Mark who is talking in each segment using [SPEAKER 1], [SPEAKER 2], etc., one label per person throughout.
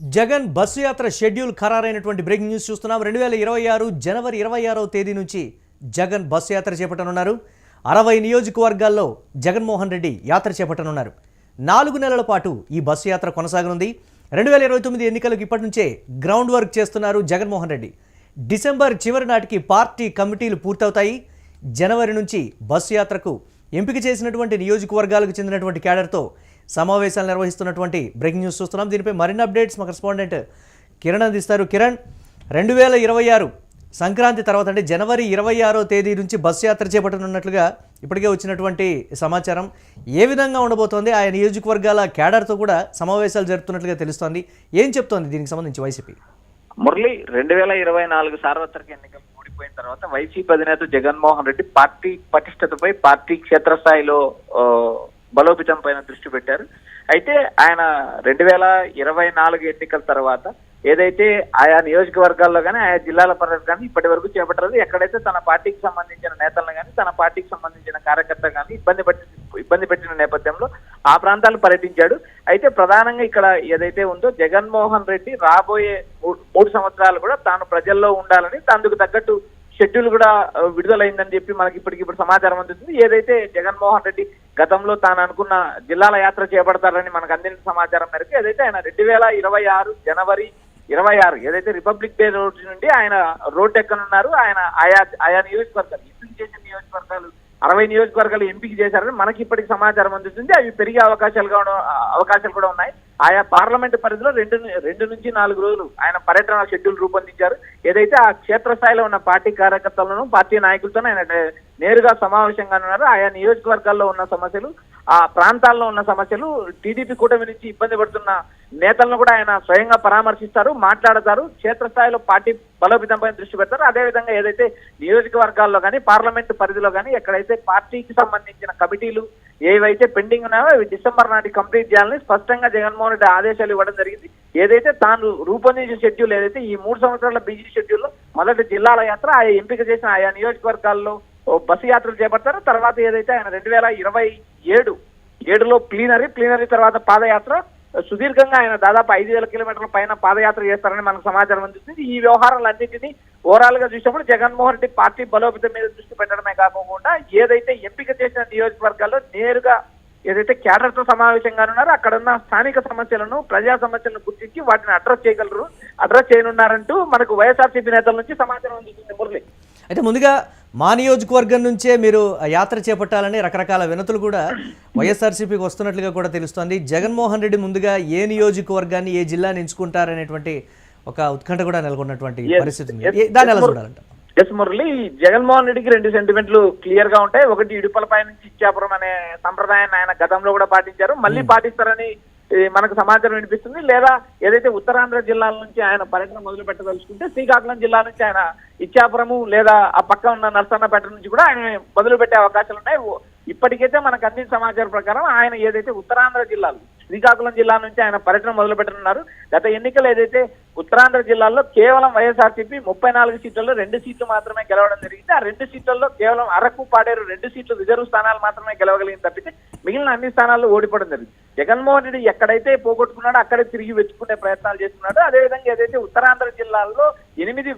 [SPEAKER 1] Jagan bus యాత్ర schedule ఖరారైనటువంటి breaking news చూస్తున్నాం. రెండు వేల ఇరవై ఆరు జనవరి ఇరవై ఆరవ తేదీ నుంచి జగన్ బస్సు యాత్ర చేపట్టనున్నారు. అరవై నియోజకవర్గాల్లో జగన్మోహన్ రెడ్డి యాత్ర చేపట్టనున్నారు. నాలుగు నెలల పాటు ఈ బస్సు యాత్ర కొనసాగనుంది. రెండు వేల ఇరవై తొమ్మిది ఎన్నికలకు ఇప్పటి నుంచే గ్రౌండ్ వర్క్ చేస్తున్నారు జగన్మోహన్ రెడ్డి. డిసెంబర్ చివరి నాటికి పార్టీ కమిటీలు పూర్తవుతాయి. జనవరి నుంచి బస్సు యాత్రకు ఎంపిక చేసినటువంటి నియోజకవర్గాలకు చెందినటువంటి క్యాడర్తో సమావేశాలు నిర్వహిస్తున్నటువంటి బ్రేకింగ్ న్యూస్ చూస్తున్నాం. దీనిపై మరిన్ని అప్డేట్స్ మా కరెస్పాండెంట్ కిరణ్ అందిస్తారు. కిరణ్ రెండు వేల ఇరవై ఆరు సంక్రాంతి తర్వాత అంటే జనవరి ఇరవై ఆరో తేదీ నుంచి బస్సు యాత్ర చేపట్టనున్నట్లుగా ఇప్పటికే వచ్చినటువంటి సమాచారం ఏ విధంగా ఉండబోతోంది? ఆయన నియోజకవర్గాల క్యాడర్తో కూడా సమావేశాలు జరుపుతున్నట్లుగా తెలుస్తోంది. ఏం చెప్తోంది దీనికి సంబంధించి వైసీపీ?
[SPEAKER 2] మురళి రెండు వేల ఇరవై నాలుగు సార్వత్రిక ఎన్నికలు ఓడిపోయిన తర్వాత వైసీపీ అధినేత జగన్మోహన్ రెడ్డి పార్టీ పటిష్టతపై పార్టీ క్షేత్రస్థాయిలో బలోపేతం పైన దృష్టి పెట్టారు. అయితే ఆయన రెండు వేల ఇరవై నాలుగు ఎన్నికల తర్వాత ఏదైతే ఆయా నియోజకవర్గాల్లో కానీ ఆయా జిల్లాల పరిధి కానీ ఇప్పటి వరకు చేపట్టలేదు. ఎక్కడైతే తన పార్టీకి సంబంధించిన నేతలను కానీ తన పార్టీకి సంబంధించిన కార్యకర్త కానీ ఇబ్బంది పెట్టి ఇబ్బంది పెట్టిన నేపథ్యంలో ఆ ప్రాంతాలు పర్యటించాడు. అయితే ప్రధానంగా ఇక్కడ ఏదైతే ఉందో జగన్మోహన్ రెడ్డి రాబోయే మూడు సంవత్సరాలు కూడా తాను ప్రజల్లో ఉండాలని అందుకు తగ్గట్టు షెడ్యూల్ కూడా విడుదలైందని చెప్పి మనకి ఇప్పటికి ఇప్పుడు సమాచారం అందుతుంది. ఏదైతే జగన్మోహన్ రెడ్డి గతంలో తాను అనుకున్న జిల్లాల యాత్ర చేపడతారని మనకు అందిన సమాచారం మేరకు ఏదైతే ఆయన రెండు వేల ఇరవై ఆరు జనవరి ఇరవై ఆరు ఏదైతే రిపబ్లిక్ డే రోజు నుండి ఆయన రోడ్ ఎక్కనున్నారు ఆయన ఆయా ఆయా నియోజకవర్గాలు ఎంపిక చేసిన నియోజకవర్గాలు అరవై నియోజకవర్గాలు ఎంపిక చేశారని మనకి ఇప్పటికి సమాచారం అందుతుంది. అవి పెరిగే అవకాశాలు అవకాశాలు కూడా ఉన్నాయి. ఆయా పార్లమెంట్ పరిధిలో రెండు రెండు నుంచి నాలుగు రోజులు ఆయన పర్యటన షెడ్యూల్ రూపొందించారు. ఏదైతే ఆ క్షేత్రస్థాయిలో ఉన్న పార్టీ కార్యకర్తలను పార్టీ నాయకులతో ఆయన నేరుగా సమావేశంగా ఉన్నారు. ఆయా నియోజకవర్గాల్లో ఉన్న సమస్యలు ఆ ప్రాంతాల్లో ఉన్న సమస్యలు టీడీపీ కూటమి నుంచి ఇబ్బంది పడుతున్న నేతలను కూడా ఆయన స్వయంగా పరామర్శిస్తారు మాట్లాడతారు క్షేత్రస్థాయిలో పార్టీ బలోపేతంపై దృష్టి పెడతారు. అదేవిధంగా ఏదైతే నియోజకవర్గాల్లో కానీ పార్లమెంట్ పరిధిలో కానీ ఎక్కడైతే పార్టీకి సంబంధించిన కమిటీలు ఏవైతే పెండింగ్ ఉన్నాయో అవి డిసెంబర్ నాటి కంప్లీట్ చేయాలని స్పష్టంగా జగన్మోహన్ రెడ్డి ఆదేశాలు ఇవ్వడం జరిగింది. ఏదైతే తాను రూపొందించిన షెడ్యూల్ ఏదైతే ఈ మూడు సంవత్సరాల బీజీ షెడ్యూల్లో మొదటి జిల్లాల యాత్ర ఆయా ఎంపిక చేసిన ఆయా నియోజకవర్గాల్లో బస్సు యాత్రలు చేపడతారు. తర్వాత ఏదైతే ఆయన రెండు వేల ఇరవై ఏడు ఏడులో ప్లీనరీ ప్లీనరీ తర్వాత పాదయాత్ర సుదీర్ఘంగా ఆయన దాదాపు ఐదు వేల కిలోమీటర్ల పైన పాదయాత్ర చేస్తారని మనకు సమాచారం అందిస్తుంది. ఈ వ్యవహారాలన్నింటినీ ఓవరాల్గా చూసినప్పుడు జగన్మోహన్ రెడ్డి పార్టీ బలోపేతం మీద దృష్టి పెట్టడమే కాకుండా ఏదైతే ఎంపిక చేసిన నియోజకవర్గాల్లో నేరుగా ఏదైతే క్యాడర్తో సమావేశంగా ఉన్నారో అక్కడ ఉన్న స్థానిక సమస్యలను ప్రజా సమస్యలను గుర్తించి వాటిని అడ్రస్ చేయగలరు అడ్రస్ చేయనున్నారంటూ మనకు వైఎస్ఆర్సీపీ నేతల నుంచి సమాచారం అందుతుంది మురళి.
[SPEAKER 1] అయితే ముందుగా మా నియోజకవర్గం నుంచే మీరు యాత్ర చేపట్టాలని రకరకాల వినతులు కూడా వైఎస్ఆర్సీపీకి వస్తున్నట్లుగా కూడా తెలుస్తోంది. జగన్మోహన్ రెడ్డి ముందుగా ఏ నియోజకవర్గాన్ని ఏ జిల్లాని ఎంచుకుంటారనేటువంటి ఒక ఉత్కంఠ కూడా నెలకొన్నటువంటి. పరిస్థితి దాన్ని ఎలా చూడాలంట
[SPEAKER 2] ఎస్ మురళి. జగన్మోహన్ రెడ్డికి రెండు సెంటిమెంట్లు క్లియర్గా ఉంటాయి. ఒకటి ఇడుపలపై నుంచి ఇచ్చాపురం అనే సంప్రదాయాన్ని ఆయన గతంలో కూడా పాటించారు. మళ్ళీ పాటిస్తారని ఈ, మనకు సమాచారం వినిపిస్తుంది. లేదా ఏదైతే ఉత్తరాంధ్ర జిల్లాల నుంచి ఆయన పర్యటన మొదలు పెట్టదలుచుకుంటే శ్రీకాకుళం జిల్లా నుంచి ఆయన ఇచ్చాపురము లేదా ఆ పక్క ఉన్న నర్సన్నపేట నుంచి కూడా ఆయన మొదలు పెట్టే అవకాశాలు ఉన్నాయి. ఓ- ఇప్పటికైతే మనకు అందిన సమాచారం ప్రకారం ఆయన ఏదైతే ఉత్తరాంధ్ర జిల్లాలు శ్రీకాకుళం జిల్లా నుంచి ఆయన పర్యటన మొదలు పెట్టనున్నారు. గత ఎన్నికలు ఏదైతే ఉత్తరాంధ్ర జిల్లాల్లో కేవలం వైఎస్ఆర్సీపీ ముప్పై నాలుగు సీట్లలో రెండు సీట్లు మాత్రమే గెలవడం జరిగింది. ఆ రెండు సీట్లలో కేవలం అరకు పాడేరు రెండు సీట్లు రిజర్వ్ స్థానాలు మాత్రమే గెలవగలిగింది తప్పితే మిగిలిన అన్ని స్థానాల్లో ఓడిపోవడం జరిగింది. జగన్మోహన్ రెడ్డి ఎక్కడైతే పోగొట్టుకున్నాడో అక్కడే తిరిగి వెచ్చుకునే ప్రయత్నాలు చేస్తున్నాడు అదేవిధంగా ఏదైతే ఉత్తరాంధ్ర జిల్లాల్లో ఎనిమిది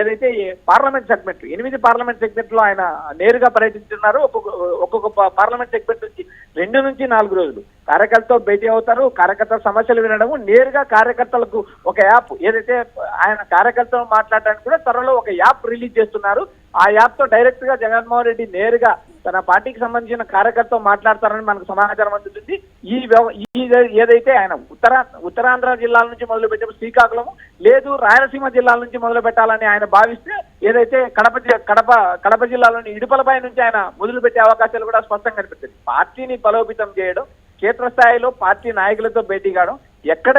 [SPEAKER 2] ఏదైతే పార్లమెంట్ సెగ్మెంట్ ఎనిమిది పార్లమెంట్ సెగ్మెంట్లో ఆయన నేరుగా పర్యటిస్తున్నారు. ఒక్కొక్క ఒక్కొక్క పార్లమెంట్ సెగ్మెంట్ నుంచి రెండు నుంచి నాలుగు రోజులు. కార్యకర్తలతో భేటీ అవుతారు. కార్యకర్తల సమస్యలు వినడము. నేరుగా కార్యకర్తలకు ఒక యాప్ ఏదైతే ఆయన కార్యకర్తలు మాట్లాడడానికి కూడా త్వరలో ఒక యాప్ రిలీజ్ చేస్తున్నారు. ఆ యాప్తో డైరెక్ట్గా జగన్మోహన్ రెడ్డి నేరుగా తన పార్టీకి సంబంధించిన కార్యకర్తతో మాట్లాడతారని మనకు సమాచారం అందుతుంది. ఈ వ్యవ- ఈ ఏదైతే ఆయన ఉత్తరా ఉత్తరాంధ్ర జిల్లాల నుంచి మొదలు పెట్టే శ్రీకాకుళం లేదు రాయలసీమ జిల్లాల నుంచి మొదలు పెట్టాలని ఆయన భావిస్తే ఏదైతే కడప కడప కడప జిల్లాలోని ఇడుపలపై నుంచి ఆయన మొదలు పెట్టే అవకాశాలు కూడా స్పష్టంగా కనిపిస్తుంది పార్టీని బలోపేతం చేయడం క్షేత్రస్థాయిలో పార్టీ నాయకులతో భేటీ కావడం ఎక్కడ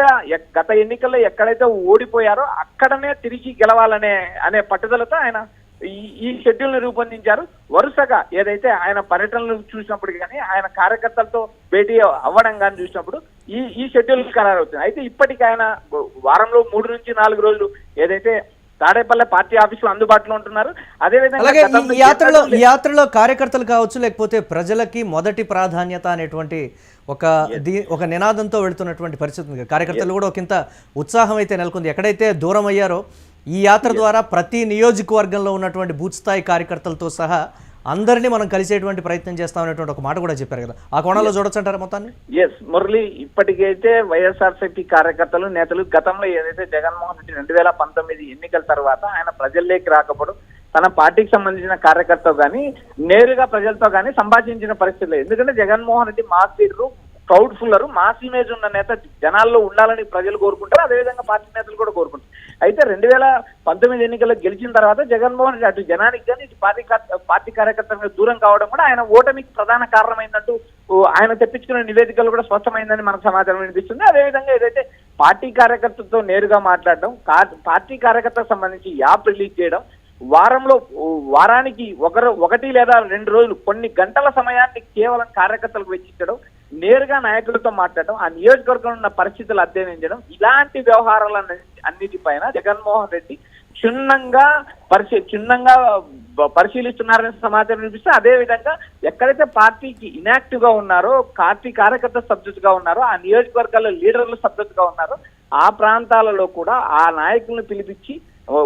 [SPEAKER 2] గత ఎన్నికల్లో ఎక్కడైతే ఓడిపోయారో అక్కడనే తిరిగి గెలవాలనే అనే పట్టుదలతో ఆయన ఈ ఈ షెడ్యూల్ని రూపొందించారు. వరుసగా ఏదైతే ఆయన పర్యటనలు చూసినప్పుడు కానీ ఆయన కార్యకర్తలతో భేటీ అవ్వడం కానీ చూసినప్పుడు ఈ ఈ షెడ్యూల్ ఖరారు అవుతుంది అయితే ఇప్పటికి ఆయన వారంలో మూడు నుంచి నాలుగు రోజులు ఏదైతే తాడేపల్లి పార్టీ ఆఫీసులో అందుబాటులో ఉంటున్నారు. అదేవిధంగా
[SPEAKER 1] ఈ- యాత్రలో ఈ యాత్రలో కార్యకర్తలు కావచ్చు లేకపోతే ప్రజలకి మొదటి ప్రాధాన్యత అనేటువంటి ఒక ఒక నినాదంతో వెళుతున్నటువంటి పరిస్థితి ఉంది. కార్యకర్తలు కూడా ఒకంత ఉత్సాహం అయితే నెలకొంది. ఎక్కడైతే దూరం అయ్యారో ఈ యాత్ర ద్వారా ప్రతి నియోజకవర్గంలో ఉన్నటువంటి బూత్ స్థాయి కార్యకర్తలతో సహా అందరినీ మనం కలిసేటువంటి ప్రయత్నం చేస్తామనేటువంటి ఒక మాట కూడా చెప్పారు కదా. ఆ కోణంలో చూడొచ్చంటారా మొత్తాన్ని?
[SPEAKER 2] ఎస్ మురళి ఇప్పటికైతే వైఎస్ఆర్సీపీ కార్యకర్తలు నేతలు గతంలో ఏదైతే జగన్మోహన్ రెడ్డి రెండు వేల పంతొమ్మిది ఎన్నికల తర్వాత ఆయన ప్రజల్లోకి రాకపోవడం తన పార్టీకి సంబంధించిన కార్యకర్తతో గాని నేరుగా ప్రజలతో గాని సంభాషించిన పరిస్థితి లేదు. ఎందుకంటే Jaganmohan Reddy leader crowd puller mass image ఉన్న నేత జనాల్లో ఉండాలని ప్రజలు కోరుకుంటారు. అదేవిధంగా పార్టీ నేతలు కూడా కోరుకుంటారు. అయితే రెండు వేల పంతొమ్మిది ఎన్నికల్లో గెలిచిన తర్వాత జగన్మోహన్ రెడ్డి అటు జనానికి కానీ ఇటు పార్టీ కా- పార్టీ మీద దూరం కావడం కూడా ఆయన ఓటమికి ప్రధాన కారణమైనట్టు ఆయన తెప్పించుకున్న నివేదికలు కూడా స్పష్టమైందని మనకు సమాచారం వినిపిస్తుంది. అదేవిధంగా ఏదైతే పార్టీ కార్యకర్తలతో నేరుగా మాట్లాడడం పార్టీ కార్యకర్తలకు సంబంధించి యాప్ రిలీజ్ చేయడం వారంలో వారానికి ఒకరు ఒకటి లేదా రెండు రోజులు కొన్ని గంటల సమయాన్ని కేవలం కార్యకర్తలకు వెచ్చించడం నేరుగా నాయకులతో మాట్లాడడం ఆ నియోజకవర్గంలో ఉన్న పరిస్థితులు అధ్యయనం చేయడం ఇలాంటి వ్యవహారాల అన్నిటిపైన జగన్మోహన్ రెడ్డి క్షుణ్ణంగా పరిశీ క్షుణ్ణంగా పరిశీలిస్తున్నారనే సమాచారం వినిపిస్తే అదే విధంగా ఎక్కడైతే పార్టీకి ఇనాక్టివ్గా ఉన్నారో పార్టీ కార్యకర్త సబ్జెక్ట్గా ఉన్నారో ఆ నియోజకవర్గాల్లో లీడర్లు సబ్జెక్ట్గా ఉన్నారో ఆ ప్రాంతాలలో కూడా ఆ నాయకులను పిలిపించి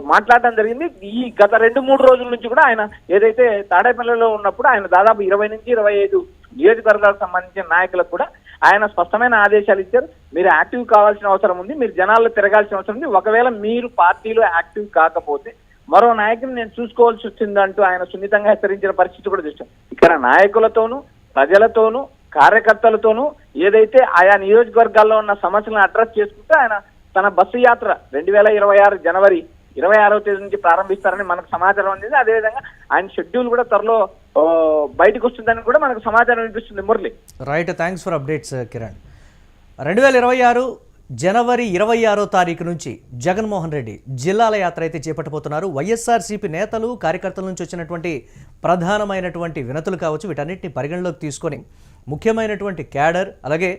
[SPEAKER 2] మాట్లాడడం జరిగింది. ఈ గత రెండు మూడు రోజుల నుంచి కూడా ఆయన ఏదైతే తాడేపల్లిలో ఉన్నప్పుడు ఆయన దాదాపు ఇరవై నుంచి ఇరవై ఐదు నియోజకవర్గాలకు సంబంధించిన నాయకులకు కూడా ఆయన స్పష్టమైన ఆదేశాలు ఇచ్చారు. మీరు యాక్టివ్ కావాల్సిన అవసరం ఉంది మీరు జనాల్లో తిరగాల్సిన అవసరం ఉంది. ఒకవేళ మీరు పార్టీలో యాక్టివ్ కాకపోతే మరో నాయకుని నేను చూసుకోవాల్సి వచ్చిందంటూ ఆయన సున్నితంగా హెచ్చరించిన పరిస్థితి కూడా చూస్తాం ఇక్కడ నాయకులతోనూ ప్రజలతోనూ కార్యకర్తలతోనూ ఏదైతే ఆయా నియోజకవర్గాల్లో ఉన్న సమస్యలను అడ్రస్ చేసుకుంటూ ఆయన తన బస్సు యాత్ర రెండు వేల ఇరవై ఆరు జనవరి ఇరవై ఆరో తేదీ నుంచి ప్రారంభిస్తారని మనకు సమాచారం అందింది. అదేవిధంగా ఆయన షెడ్యూల్ కూడా త్వరలో బయటకు వస్తుందని కూడా మనకు సమాచారం వినిపిస్తుంది Murali.
[SPEAKER 1] Right thanks for updates Kiran రెండు వేల ఇరవై ఆరు జనవరి ఇరవై ఆరో తారీఖు నుంచి జగన్మోహన్ రెడ్డి జిల్లాల యాత్ర అయితే చేపట్టబోతున్నారు. వైఎస్ఆర్సీపీ నేతలు కార్యకర్తల నుంచి వచ్చినటువంటి ప్రధానమైనటువంటి వినతులు కావచ్చు వీటన్నిటిని పరిగణలోకి తీసుకొని ముఖ్యమైనటువంటి క్యాడర్ అలాగే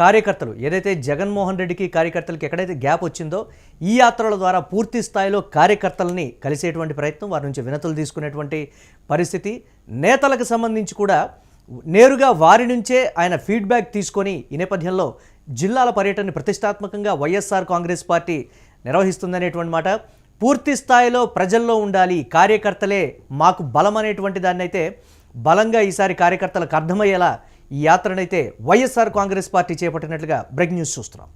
[SPEAKER 1] కార్యకర్తలు ఏదైతే జగన్మోహన్ రెడ్డికి కార్యకర్తలకి ఎక్కడైతే గ్యాప్ వచ్చిందో ఈ యాత్రల ద్వారా పూర్తి స్థాయిలో కార్యకర్తలని కలిసేటువంటి ప్రయత్నం వారి నుంచి వినతులు తీసుకునేటువంటి పరిస్థితి. నేతలకు సంబంధించి కూడా నేరుగా వారి నుంచే ఆయన ఫీడ్బ్యాక్ తీసుకొని ఈ నేపథ్యంలో జిల్లాల పర్యటన ప్రతిష్టాత్మకంగా వైఎస్ఆర్ కాంగ్రెస్ పార్టీ నిర్వహిస్తుందనేటువంటి మాట. పూర్తి స్థాయిలో ప్రజల్లో ఉండాలి కార్యకర్తలే మాకు బలం అనేటువంటి దాన్ని అయితే బలంగా ఈసారి కార్యకర్తలకు అర్థమయ్యేలా ఈ యాత్రనైతే వైఎస్ఆర్ కాంగ్రెస్ పార్టీ చేపట్టినట్లుగా బ్రేక్ న్యూస్ చూస్తున్నాం.